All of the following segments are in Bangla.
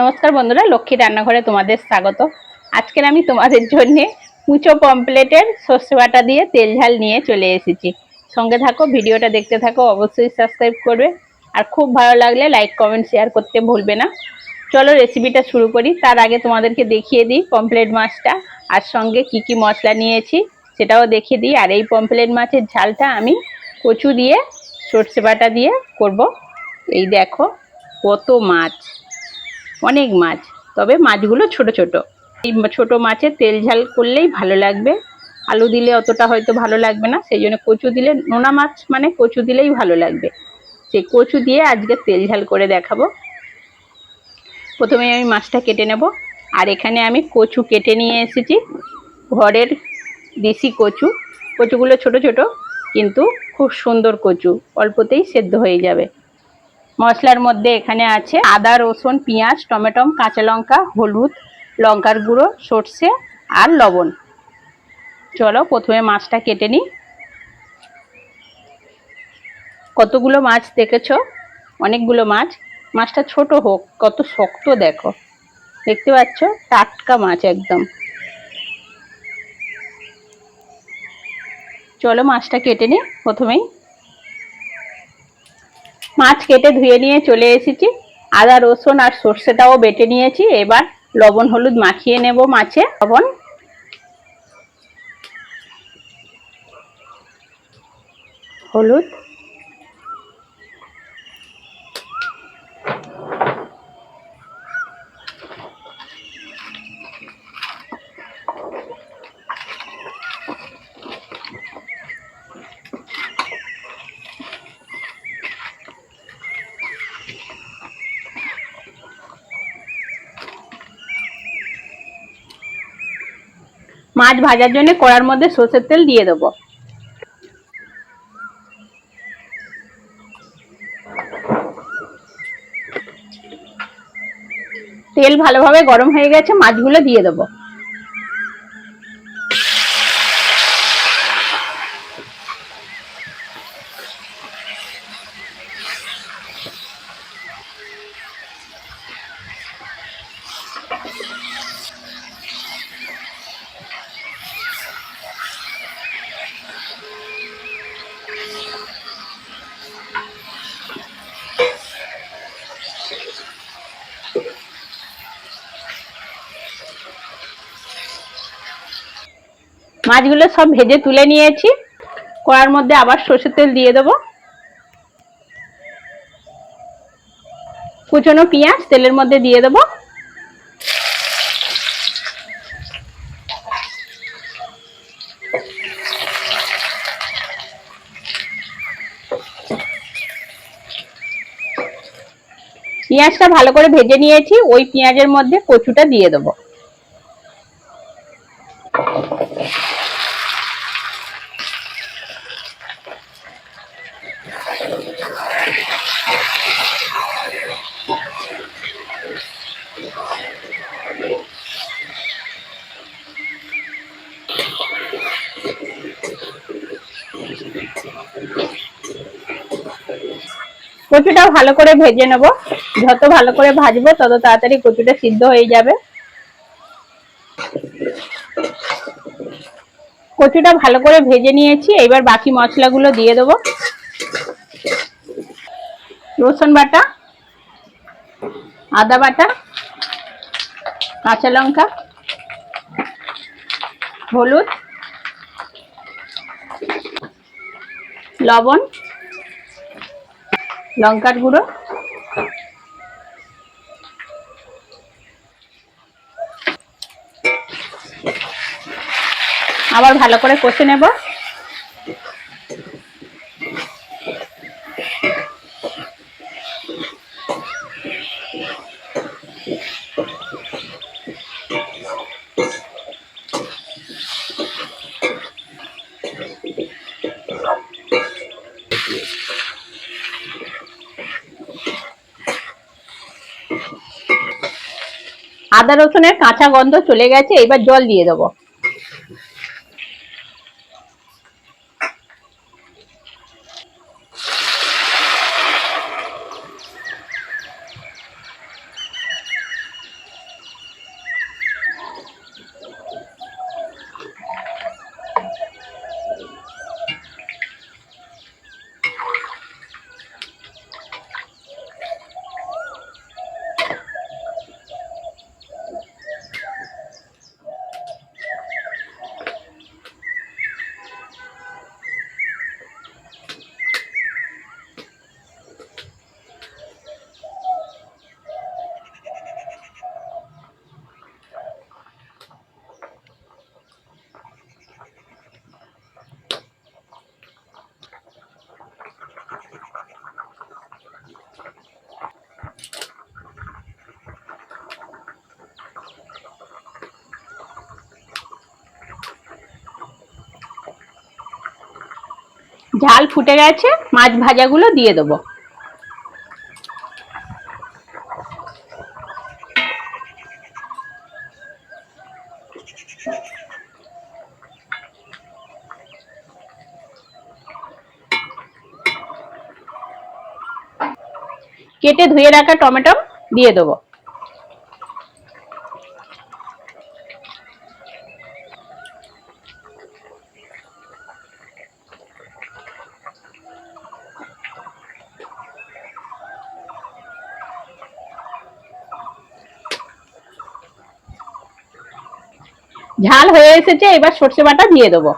নমস্কার বন্ধুরা, লক্ষ্মী রান্নাঘরে তোমাদের স্বাগত। আজকের আমি তোমাদের জন্য কুচো পমপ্লেটের সর্ষে বাটা দিয়ে তেল ঝাল নিয়ে চলে এসেছি। সঙ্গে থাকো, ভিডিওটা দেখতে থাকো, অবশ্যই সাবস্ক্রাইব করবে। আর খুব ভালো লাগলে লাইক কমেন্ট শেয়ার করতে ভুলবে না। চলো রেসিপিটা শুরু করি। তার আগে তোমাদেরকে দেখিয়ে দিই পমপ্লেট মাছটা, আর সঙ্গে কি কি মশলা নিয়েছি, সেটাও দেখিয়ে দিই। আর এই পমপ্লেট মাছের ঝালটা আমি কচু দিয়ে সর্ষে বাটা দিয়ে করব। এই দেখো, কত মাছ। অনেক মাছ, তবে মাছগুলো ছোট ছোট। এই ছোট মাছে তেল ঝাল করলেই ভালো লাগবে। আলু দিলে অতটা হয়তো ভালো লাগবে না, সেই জন্য কচু দিলে, নোনা মাছ মানে কচু দিলেই ভালো লাগবে। সেই কচু দিয়ে আজকে তেল ঝাল করে দেখাবো। প্রথমে আমি মাছটা কেটে নেব। আর এখানে আমি কচু কেটে নিয়ে এসেছি। ঘরের দেশি কচু। কচুগুলো ছোট ছোট, কিন্তু খুব সুন্দর কচু। অল্পতেই সেদ্ধ হয়ে যাবে। মশলার মধ্যে এখানে আছে আদা, রসুন, পেঁয়াজ, টমেটো, কাঁচা লঙ্কা, হলুদ, লঙ্কার গুঁড়ো, সর্ষে আর লবণ। চলো প্রথমে মাছটা কেটে নিই। কতগুলো মাছ দেখেছ? অনেকগুলো মাছ। মাছটা ছোট হোক, কত শক্ত দেখো। দেখতে পাচ্ছ? টাটকা মাছ একদম। চলো মাছটা কেটে নিই প্রথমেই। মাছ কেটে ধুয়ে নিয়ে চলে এসেছি। আদা, রসুন আর সর্ষেটাও বেটে নিয়েছি। এবার লবণ, হলুদ মাখিয়ে নেব মাছে। লবণ। হলুদ। মাছ ভাজার জন্য কড়ার মধ্যে সর্ষের তেল দিয়ে দেবো। তেল ভালোভাবে গরম হয়ে গেছে, মাছগুলো দিয়ে দেবো। মাছগুলো সব ভেজে তুলে নিয়েছি। কড়ার মধ্যে আবার সর্ষের তেল দিয়ে দেবো। কুচনো পেঁয়াজ তেলের মধ্যে দিয়ে দেবো। পেঁয়াজটা ভালো করে ভেজে নিয়েছি, ওই পেঁয়াজের মধ্যে কচুটা দিয়ে দেবো। কচুটা ভালো করে ভেজে নেব। যত ভালো করে ভাজবো, তত তাড়াতাড়ি কচুটা সিদ্ধ হয়ে যাবে। কচুটা ভালো করে ভেজে নিয়েছি, এবার বাকি মশলাগুলো দিয়ে দেবো। রসুন বাটা, আদা বাটা, কাঁচা লঙ্কা, হলুদ, লবণ লঙ্কার গুঁড়ো। আবার ভালো করে কষে নেব। আদা রসুনের কাঁচা গন্ধ চলে গেছে এবার জল দিয়ে দেবো। ঝাল ফুটে গেছে মাছ ভাজাগুলো দিয়ে দেবো। কেটে ধুয়ে রাখা টমেটো দিয়ে দেবো। ঝাল হয়ে এসেছে এবার সর্ষে বাটা দিয়ে দেবো।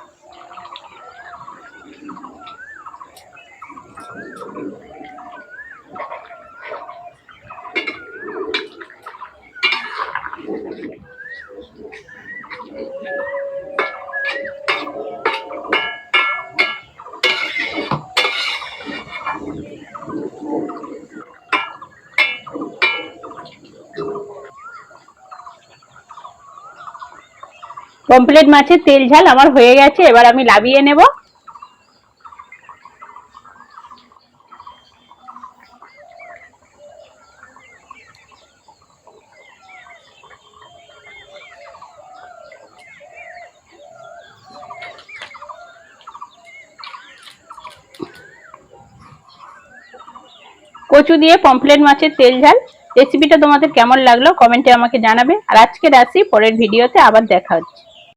কমপ্লিট মাছের তেল ঝাল আমার হয়ে গেছে, এবার আমি লাভিয়ে নেব। কচু দিয়ে পমফ্লেট মাছের তেল ঝাল। রেসিপিটা তোমাদের কেমন লাগল? কমেন্টে আমাকে জানাবে। আর আজকে আসি পরের ভিডিওতে আবার দেখা হচ্ছে।